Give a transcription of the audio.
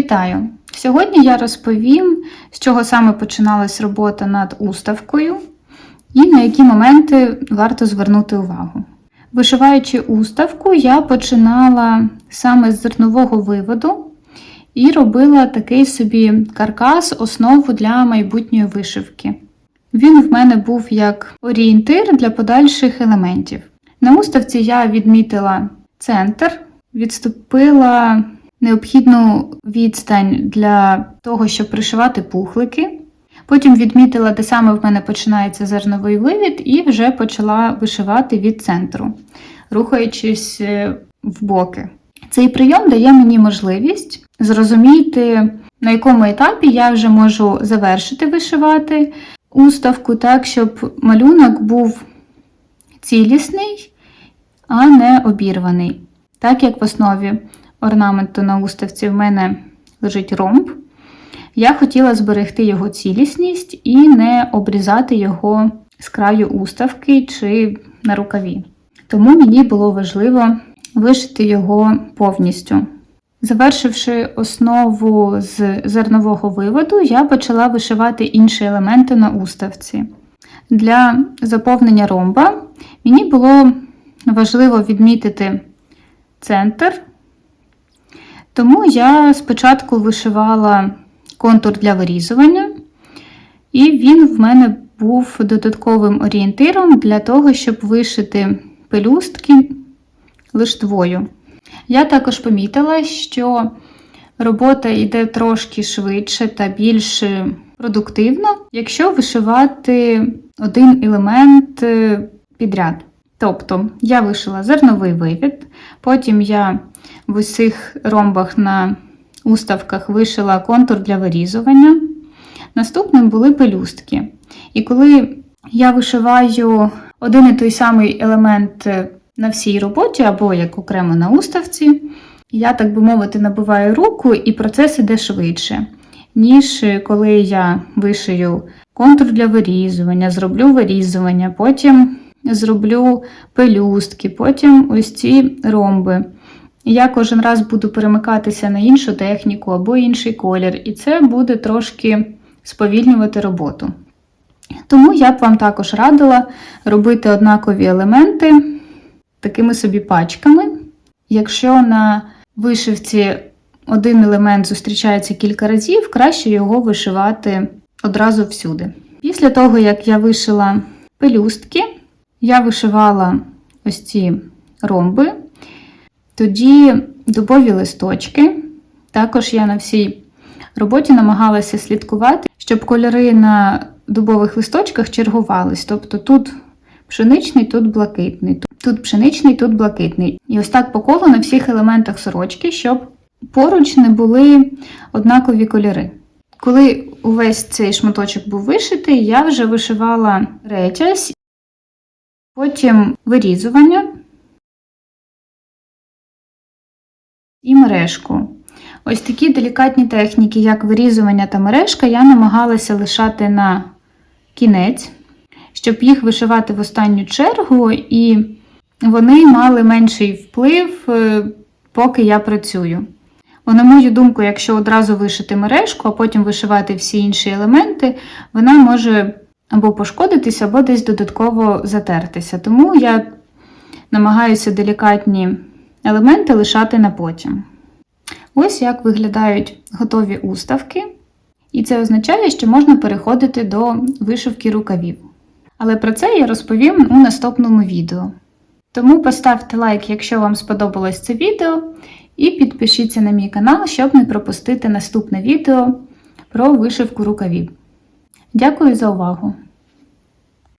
Вітаю! Сьогодні я розповім, з чого саме починалась робота над уставкою і на які моменти варто звернути увагу. Вишиваючи уставку, я починала саме з зернового виводу і робила такий собі каркас, основу для майбутньої вишивки. Він в мене був як орієнтир для подальших елементів. На уставці я відмітила центр, відступила необхідну відстань для того, щоб пришивати пухлики. Потім відмітила, де саме в мене починається зерновий вивід, і вже почала вишивати від центру, рухаючись е, в боки. Цей прийом дає мені можливість зрозуміти, на якому етапі я вже можу завершити вишивати уставку так, щоб малюнок був цілісний, а не обірваний. Так як в основі орнаменту на уставці в мене лежить ромб, я хотіла зберегти його цілісність і не обрізати його з краю уставки чи на рукаві. Тому мені було важливо вишити його повністю. Завершивши основу з зернового виводу, я почала вишивати інші елементи на уставці. Для заповнення ромба мені було важливо відмітити центр, тому я спочатку вишивала контур для вирізування, і він в мене був додатковим орієнтиром для того, щоб вишити пелюстки лиштвою. Я також помітила, що робота йде трошки швидше та більш продуктивно, якщо вишивати один елемент е, підряд. Тобто я вишила зерновий вивід, потім я в усіх ромбах на уставках вишила контур для вирізування. Наступним були пелюстки. І коли я вишиваю один і той самий елемент на всій роботі, або як окремо на уставці, я, так би мовити, набиваю руку, і процес іде швидше, ніж коли я вишию контур для вирізування, зроблю вирізування, потім зроблю пелюстки, потім ось ці ромби. Я кожен раз буду перемикатися на іншу техніку або інший колір, і це буде трошки сповільнювати роботу. Тому я б вам також радила робити однакові елементи такими собі пачками. Якщо на вишивці один елемент зустрічається кілька разів, краще його вишивати одразу всюди. Після того, як я вишила пелюстки, я вишивала ось ці ромби, тоді дубові листочки. Також я на всій роботі намагалася слідкувати, щоб кольори на дубових листочках чергувались. Тобто тут пшеничний, тут блакитний, тут пшеничний, тут блакитний. І ось так по колу на всіх елементах сорочки, щоб поруч не були однакові кольори. Коли увесь цей шматочок був вишитий, я вже вишивала ретязь, потім вирізування і мережку. Ось такі делікатні техніки, як вирізування та мережка, я намагалася лишати на кінець, щоб їх вишивати в останню чергу, і вони мали менший вплив, е, поки я працюю. Бо, на мою думку, якщо одразу вишити мережку, а потім вишивати всі інші елементи, вона може або пошкодитися, або десь додатково затертися. Тому я намагаюся делікатні елементи лишати на потім. Ось як виглядають готові уставки. І це означає, що можна переходити до вишивки рукавів. Але про це я розповім у наступному відео. Тому поставте лайк, якщо вам сподобалось це відео, і підпишіться на мій канал, щоб не пропустити наступне відео про вишивку рукавів. Дякую за увагу!